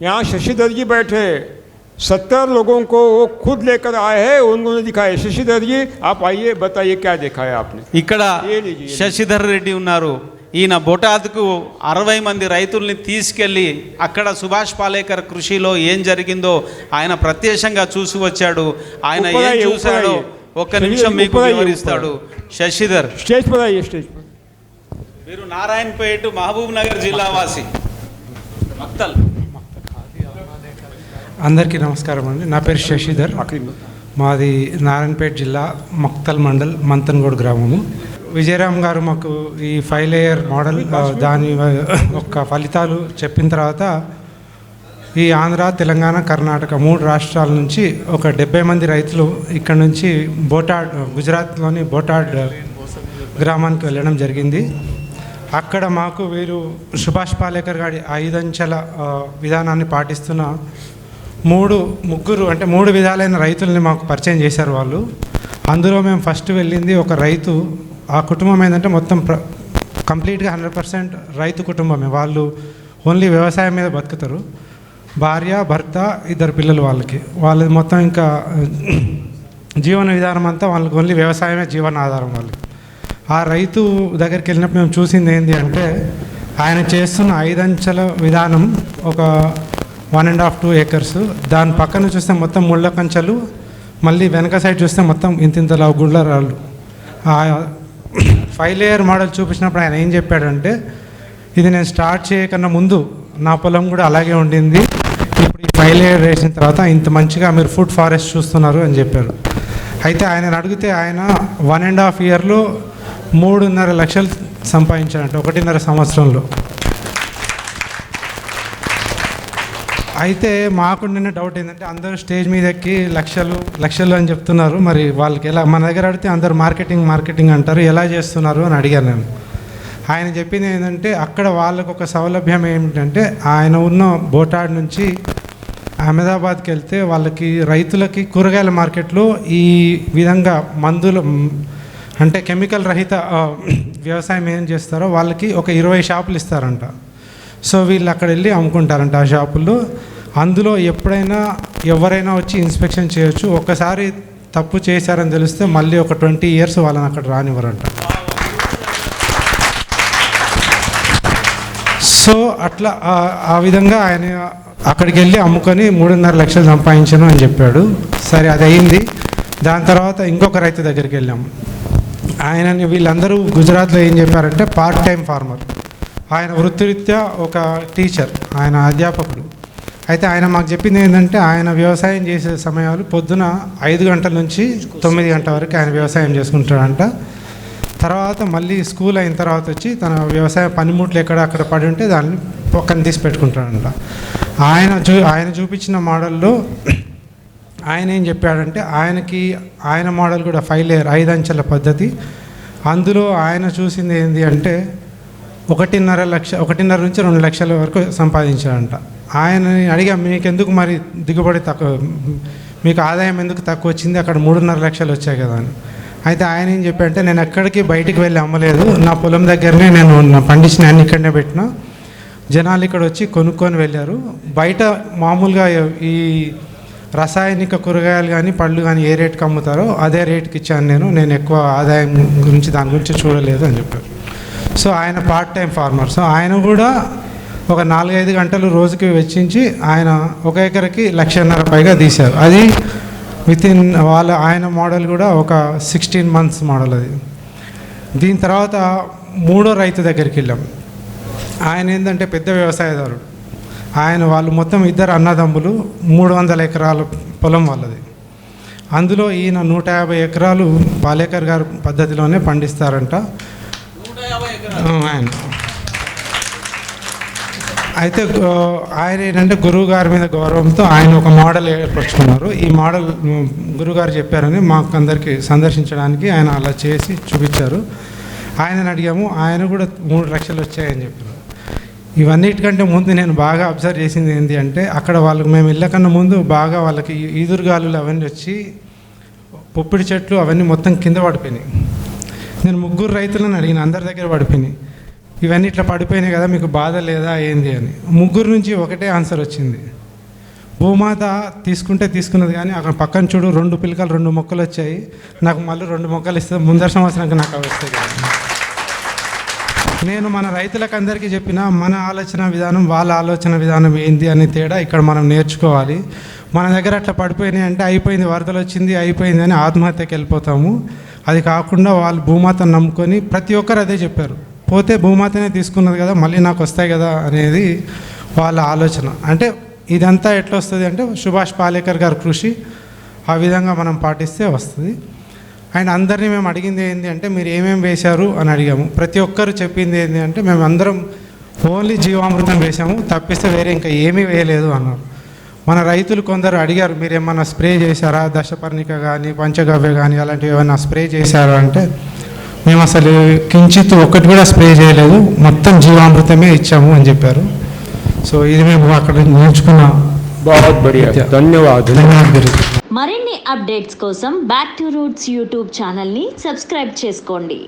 यहाँ शशिधर जी बैठे सत्तर लोगों को वो खुद लेकर आए हैं उन्होंने दिखाया शशिधर जी आप आइए बताइए क्या देखा है आपने ఇక్కడ ఏ లీజీ, ఏ లీజీ. శశిధర్ రెడ్డి ఉన్నారు ఈయన బొటాద్కు అరవై మంది రైతుల్ని తీసుకెళ్ళి అక్కడ సుభాష్ పాలేకర్ కృషిలో ఏం జరిగిందో ఆయన ప్రత్యక్షంగా చూసి వచ్చాడు ఆయన ఏం ఉప్పరాయి, చూశాడో ఉప్పరాయి. ఒక్క నిమిషం మీకు ఉప్పరాయి, వివరిస్తాడు శశిధర్ स्टेज पर आइए स्टेज पर మీరు నారాయణపేట మహబూబ్ నగర్ జిల్లా వాసి మక్తల్ అందరికీ నమస్కారం అండి. నా పేరు శశిధర్. మాది నారాయణపేట జిల్లా మక్తల్ మండల్ మంతన్గూడ గ్రామము. విజయరామ్ గారు మాకు ఈ ఫైవ్ లేయర్ మోడల్ దాని యొక్క ఫలితాలు చెప్పిన తర్వాత ఈ ఆంధ్ర తెలంగాణ కర్ణాటక మూడు రాష్ట్రాల నుంచి ఒక డెబ్బై మంది రైతులు ఇక్కడ నుంచి బోటాడ్ గుజరాత్లోని బోటాడ్ గ్రామానికి వెళ్ళడం జరిగింది. అక్కడ మాకు వీరు సుభాష్ పాలేకర్ గారి ఐదంచెల విధానాన్ని పాటిస్తున్న మూడు ముగ్గురు అంటే మూడు విధాలైన రైతుల్ని మాకు పరిచయం చేశారు వాళ్ళు. అందులో మేము ఫస్ట్ వెళ్ళింది ఒక రైతు ఆ కుటుంబం ఏంటంటే మొత్తం ప్ర కంప్లీట్గా హండ్రెడ్ పర్సెంట్ రైతు కుటుంబమే. వాళ్ళు ఓన్లీ వ్యవసాయం మీద బతుకుతారు. భార్య భర్త ఇద్దరు పిల్లలు వాళ్ళకి. వాళ్ళది మొత్తం ఇంకా జీవన విధానం అంతా వాళ్ళకి ఓన్లీ వ్యవసాయమే జీవనాధారం వాళ్ళకి ఆ రైతు దగ్గరికి వెళ్ళినప్పుడు మేము చూసింది ఏంటి అంటే ఆయన చేస్తున్న ఐదంచెల విధానం ఒక one and half two acres. దాని పక్కన చూస్తే మొత్తం ముళ్ళ కంచెలు మళ్ళీ వెనక సైడ్ చూస్తే మొత్తం ఇంతింతలా గుళ్ళ రాళ్ళు ఆ ఫైవ్ లేయర్ మోడల్ చూపించినప్పుడు ఆయన ఏం చెప్పాడంటే ఇది నేను స్టార్ట్ చేయకన్నా ముందు నా పొలం కూడా అలాగే ఉండింది. ఇప్పుడు ఈ ఫైవ్ లేయర్ వేసిన తర్వాత ఇంత మంచిగా మీరు ఫుడ్ ఫారెస్ట్ చూస్తున్నారు అని చెప్పారు. అయితే ఆయన అడిగితే ఆయన వన్ అండ్ హాఫ్ ఇయర్లో మూడున్నర లక్షలు సంపాదించాడంట ఒకటిన్నర సంవత్సరంలో. అయితే మాకుండిన డౌట్ ఏంటంటే అందరూ స్టేజ్ మీద ఎక్కి లక్షలు లక్షలు అని చెప్తున్నారు. మరి వాళ్ళకి ఎలా మన దగ్గర అడిగితే అందరు మార్కెటింగ్ మార్కెటింగ్ అంటారు. ఎలా చేస్తున్నారు అని అడిగాను నేను. ఆయన చెప్పింది ఏంటంటే అక్కడ వాళ్ళకు ఒక సౌలభ్యం ఏమిటంటే ఆయన ఉన్న బోటాడ్ నుంచి అహ్మదాబాద్కి వెళ్తే వాళ్ళకి రైతులకి కూరగాయల మార్కెట్లో ఈ విధంగా మందులు అంటే కెమికల్ రహిత వ్యవసాయం ఏం చేస్తారో వాళ్ళకి ఒక ఇరవై షాపులు ఇస్తారంట. సో వీళ్ళు అక్కడ వెళ్ళి అమ్ముకుంటారంట ఆ షాపుల్లో. అందులో ఎప్పుడైనా ఎవరైనా వచ్చి ఇన్స్పెక్షన్ చేయొచ్చు. ఒక్కసారి తప్పు చేశారని తెలిస్తే మళ్ళీ ఒక ట్వంటీ ఇయర్స్ వాళ్ళని అక్కడ రానివ్వరంట. సో అట్లా ఆ- విధంగా ఆయన అక్కడికి వెళ్ళి అమ్ముకొని మూడున్నర లక్షలు సంపాదించను అని చెప్పాడు. సరే అది అయింది. దాని తర్వాత ఇంకొక రైతు దగ్గరికి వెళ్ళాము ఆయనని వీళ్ళందరూ గుజరాత్లో ఏం చెప్పారంటే పార్ట్ టైం ఫార్మర్ ఆయన వృత్తిరీత్యా ఒక టీచర్ ఆయన అధ్యాపకుడు. అయితే ఆయన మాకు చెప్పింది ఏంటంటే ఆయన వ్యవసాయం చేసే సమయాలు పొద్దున ఐదు గంటల నుంచి తొమ్మిది గంటల వరకు ఆయన వ్యవసాయం చేసుకుంటాడంట. తర్వాత మళ్ళీ స్కూల్ అయిన తర్వాత వచ్చి తన వ్యవసాయ పనిముట్లు ఎక్కడ అక్కడ పడి ఉంటే దాన్ని పక్కన తీసి పెట్టుకుంటాడంట. ఆయన చూ ఆయన చూపించిన మోడల్లో ఆయన ఏం చెప్పాడంటే ఆయనకి ఆయన మోడల్ కూడా ఫైవ్ లేయర్ ఐదు అంచెల పద్ధతి. అందులో ఆయన చూసింది ఏంటి అంటే ఒకటిన్నర లక్ష ఒకటిన్నర నుంచి రెండు లక్షల వరకు సంపాదించాడంట. ఆయనని అడిగా మీకు ఎందుకు మరి దిగుబడి తక్కువ మీకు ఆదాయం ఎందుకు తక్కువ వచ్చింది? అక్కడ మూడున్నర లక్షలు వచ్చాయి కదా అని. అయితే ఆయన ఏం చెప్పంటే నేను ఎక్కడికి బయటికి వెళ్ళి అమ్మలేదు. నా పొలం దగ్గరనే నేను నా పండించిన అన్ని ఇక్కడనే పెట్టిన. జనాలు ఇక్కడ వచ్చి కొనుక్కొని వెళ్ళారు. బయట మామూలుగా ఈ రసాయనిక కూరగాయలు కానీ పళ్ళు కానీ ఏ రేటుకి అమ్ముతారో అదే రేటుకి ఇచ్చాను నేను. నేను ఎక్కువ ఆదాయం గురించి దాని గురించి చూడలేదు అని చెప్పారు. సో ఆయన పార్ట్ టైం ఫార్మర్ సో ఆయన కూడా ఒక నాలుగైదు గంటలు రోజుకి వెచ్చించి ఆయన ఒక ఎకరకి లక్షన్నర పైగా తీశారు. అది విత్ ఇన్ వాళ్ళ ఆయన మోడల్ కూడా ఒక సిక్స్టీన్ మంత్స్ మోడల్ అది. దీని తర్వాత మూడో రైతు దగ్గరికి వెళ్ళాం. ఆయన ఏంటంటే పెద్ద వ్యవసాయదారుడు. ఆయన వాళ్ళు మొత్తం ఇద్దరు అన్నదమ్ములు మూడు వందల ఎకరాల పొలం వాళ్ళది. అందులో ఈయన నూట యాభై ఎకరాలు పాలేకర్ గారు పద్ధతిలోనే పండిస్తారంట. ఆయన. అయితే ఆయన ఏంటంటే గురువు గారి మీద గౌరవంతో ఆయన ఒక మోడల్ ఏర్పరచుకున్నారు. ఈ మోడల్ గురుగారు చెప్పారని మాకు అందరికీ సందర్శించడానికి ఆయన అలా చేసి చూపించారు. ఆయనని అడిగాము ఆయన కూడా మూడు లక్షలు వచ్చాయని చెప్పారు. ఇవన్నిటికంటే ముందు నేను బాగా అబ్జర్వ్ చేసింది ఏంటి అంటే అక్కడ వాళ్ళకి మేము వెళ్ళకన్నా ముందు బాగా వాళ్ళకి ఈ ఈదురుగాలులు అవన్నీ వచ్చి పొప్పిడి చెట్లు అవన్నీ మొత్తం కింద పడిపోయినాయి. నేను ముగ్గురు రైతులను అడిగిన అందరి దగ్గర పడిపోయినాయి. ఇవన్నీ ఇట్లా పడిపోయినాయి కదా మీకు బాధ లేదా ఏంది అని. ముగ్గురు నుంచి ఒకటే ఆన్సర్ వచ్చింది. భూమాత తీసుకుంటే తీసుకున్నది కానీ అక్కడ పక్కన చూడు రెండు పిలకలు రెండు మొక్కలు వచ్చాయి. నాకు మళ్ళీ రెండు మొక్కలు ఇస్తే ముందర సంవత్సరానికి నాకు అవి వస్తాయి నేను మన రైతులకు అందరికీ చెప్పిన మన ఆలోచన విధానం వాళ్ళ ఆలోచన విధానం ఏంది అనే తేడా ఇక్కడ మనం నేర్చుకోవాలి. మన దగ్గర అట్లా పడిపోయినాయి అంటే అయిపోయింది వరదలు వచ్చింది అయిపోయింది అని ఆత్మహత్యకి వెళ్ళిపోతాము. అది కాకుండా వాళ్ళు భూమాతను నమ్ముకొని ప్రతి ఒక్కరు అదే చెప్పారు. పోతే భూమాతనే తీసుకున్నది కదా మళ్ళీ నాకు వస్తాయి కదా అనేది వాళ్ళ ఆలోచన. అంటే ఇదంతా ఎట్లా వస్తుంది అంటే సుభాష్ పాలేకర్ గారి కృషి ఆ విధంగా మనం పాటిస్తే వస్తుంది. అండ్ అందరినీ మేము అడిగింది ఏంటి అంటే మీరు ఏమేమి వేశారు అని అడిగాము. ప్రతి ఒక్కరు చెప్పింది ఏంటి అంటే మేము అందరం ఓన్లీ జీవామృతం వేసాము తప్పిస్తే వేరే ఇంకా ఏమీ వేయలేదు అన్నారు. మన రైతులు కొందరు అడిగారు మీరు ఏమన్నా స్ప్రే చేశారా? దశపర్ణిక కానీ పంచగవ్య కానీ అలాంటివి ఏమైనా స్ప్రే చేశారా అంటే మేము అసలు కించిత్ ఒక్కటి కూడా స్ప్రే చేయలేదు. మొత్తం జీవామృతమే ఇచ్చాము అని చెప్పారు. సో ఇది మేము అక్కడ నేర్చుకున్న ధన్యవాదాలు. మరిన్ని అప్డేట్స్ కోసం బ్యాక్ టు రూట్స్ యూట్యూబ్ ఛానల్ని సబ్స్క్రైబ్ చేసుకోండి.